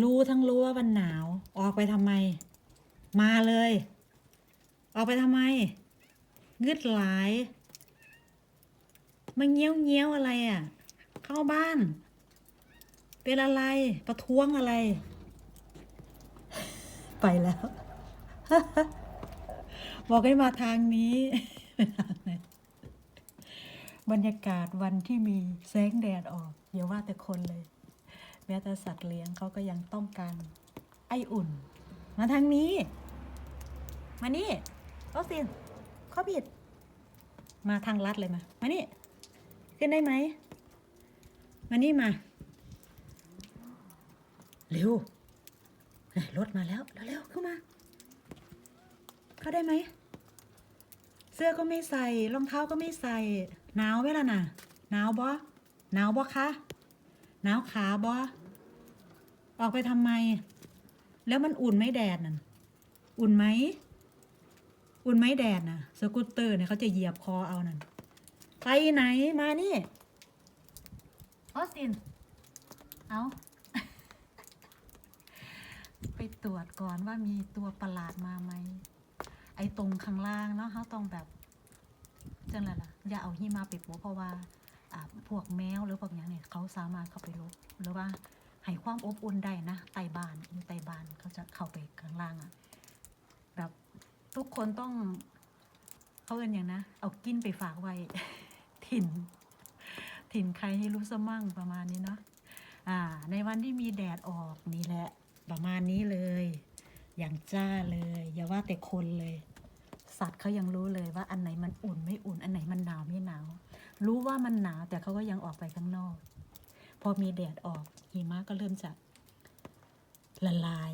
รู้ทั้งรู้ว่ามันหนาว ออกไปทำไม มาเลย ออกไปทำไมงึดหลายมาเงี้ยวเงี้ยวอะไรอะ่ะ เข้าบ้าน เป็นอะไรประท้วงอะไร ไปแล้ว บอกให้มาทางนี้บรรยากาศวันที่มีแสงแดดออกอย่าว่าแต่คนเลย แม้แต่สัตว์เลี้ยงเขาก็ยังต้องการไออุ่น มาทางนี้ มานี่ออสตินข้อผิด มาทางลัดเลยมา มานี่ ขึ้นได้ไหม มานี่มา เร็วรถมาแล้ว เร็วๆเข้ามา เข้าได้ไหม เสื้อก็ไม่ใส่ รองเท้าก็ไม่ใส่ หนาวไหมล่ะน่ะ หนาวบ่หนาวบ่คะ หนาวขาบ่ออกไปทำไม แล้วมันอุ่นไหมแดดนั่นอุ่นไหม อุ่นไหมแดดน่ะ สกูตเตอร์เนี่ยเขาจะเหยียบคอเอานั่น ไปไหนมานี่ออสติน เอา ไปตรวจก่อนว่ามีตัวประหลาดมาไหม ไอ้ตรงข้างล่างเนาะเขาต้องแบบจังไรล่ะ อย่าเอาหิมะไปปะเพราะว่า พวกแมวหรือพวกอย่างเนี่ยเขาสามารถเข้าไปลบหรือว่าให้ความอบอุ่นได้นะใต้บ้านอยู่ใต้บ้านเขาจะเข้าไปข้างล่างอะแบบทุกคนต้องเขาเอินอย่างนะ เอากินไปฝากไว้ ถิ่น ถิ่นใครให้รู้สมั่งประมาณนี้เนาะอ่า ในวันที่มีแดดออกนี่แหละ ประมาณนี้เลย อย่างจ้าเลย อย่าว่าแต่คนเลย สัตว์เขายังรู้เลยว่าอันไหนมันอุ่นไม่อุ่น อันไหนมันหนาวไม่หนาว รู้ว่ามันหนาวแต่เขาก็ยังออกไปข้างนอก พอมีแดดออกหิมะก็เริ่มจะละลาย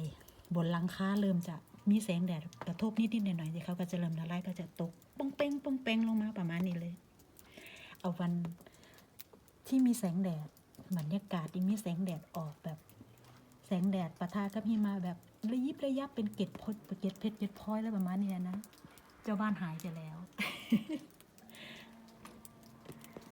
บนหลังคาเริ่มจะมีแสงแดดกระทบนิดๆหน่อยๆเขาก็จะเริ่มละลายก็จะตกปองเป้งปองเป้งลงมาประมาณนี้เลย เอาวันที่มีแสงแดดบรรยากาศที่มีแสงแดดออกแบบ แสงแดดปะทะกับหิมะแบบระยิบระยับเป็นเกล็ดพดเกล็ดเพชรเกล็ดพลอยแล้วประมาณนี้นะเจ้าบ้านหายไปแล้ว